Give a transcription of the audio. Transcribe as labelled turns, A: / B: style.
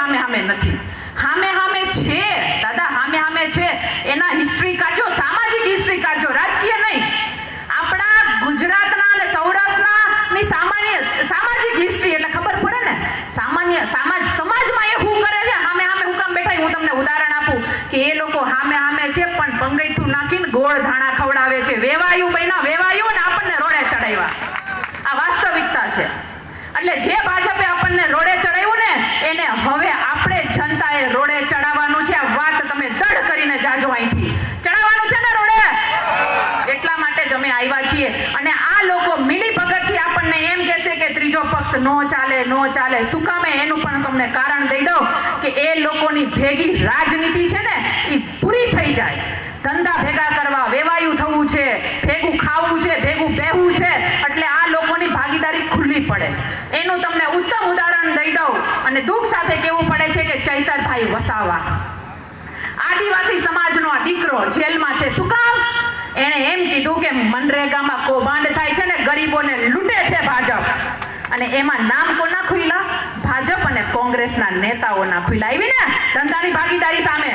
A: હામે હામે નથી. હામે હામે છે, દાદા, હામે હામે છે. એના હિસ્ટ્રી કાઢજો, સામાજિક હિસ્ટ્રી કાઢજો, રાજકીય નહીં. આપણા ગુજરાતના અને સૌરાષ્ટ્રના ની સામાન્ય, સામાજિક હિસ્ટ્રી એટલે ખબર પડે ને? સામાન્ય, સમાજ, સમાજમાં એ હું કરે છે, હામે હામે હું કામ બેઠા, હું તમને ઉદાહરણ આપું કે એ લોકો હામે હામે છે, પણ પંગૈથું નાખીને ગોળ ધાણા ખવડાવે છે. વેવાયું બહેના વેવાયું ને આપણને રોડે ચડાવ્યા. આ વાસ્તવિકતા છે. એટલે જે ભાજપે આપણને રોડે ચડાવ્યું રોડે ચડાવવાનું છે, આ વાત તમે દઢ કરીને જાજો અહીંથી. ચડાવવાનું છે ને રોડે? એટલા માટે જ અમે આવ્યા છીએ. અને આ લોકો મિલી ભગતથી આપણને એમ કહેશે કે ત્રીજો પક્ષ નો ચાલે નો ચાલે. શું કામે એનું પણ તમને કારણ દઈ દઉં કે એ લોકોની ભેગી રાજનીતિ છે ને એ પૂરી થઈ જાય. ધંધા ભેગા કરવા, વેવાયું થવું છે, ભેગું ખાવું છે, ભેગું બેહવું છે, એટલે આ લોકોની ભાગીદારી ખુલ્લી પડે. એનું તમને ઉત્તમ ઉદાહરણ દઈ દઉં અને દુઃખ સાથે ચૈતરભાઈ વસાવા. આદિવાસી સમાજનો આ દીકરો જેલમાં છે. શું કામ? એણે એમ કીધું કે મનરેગામાં કૌભાંડ થાય છે ને ગરીબોને લૂંટે છે ભાજપ. અને એમાં નામ કોના ખુલ્લા ભાજપ અને કોંગ્રેસના નેતાઓના ખુલ્લા આવી ને? ધંધાની ભાગીદારી સામે.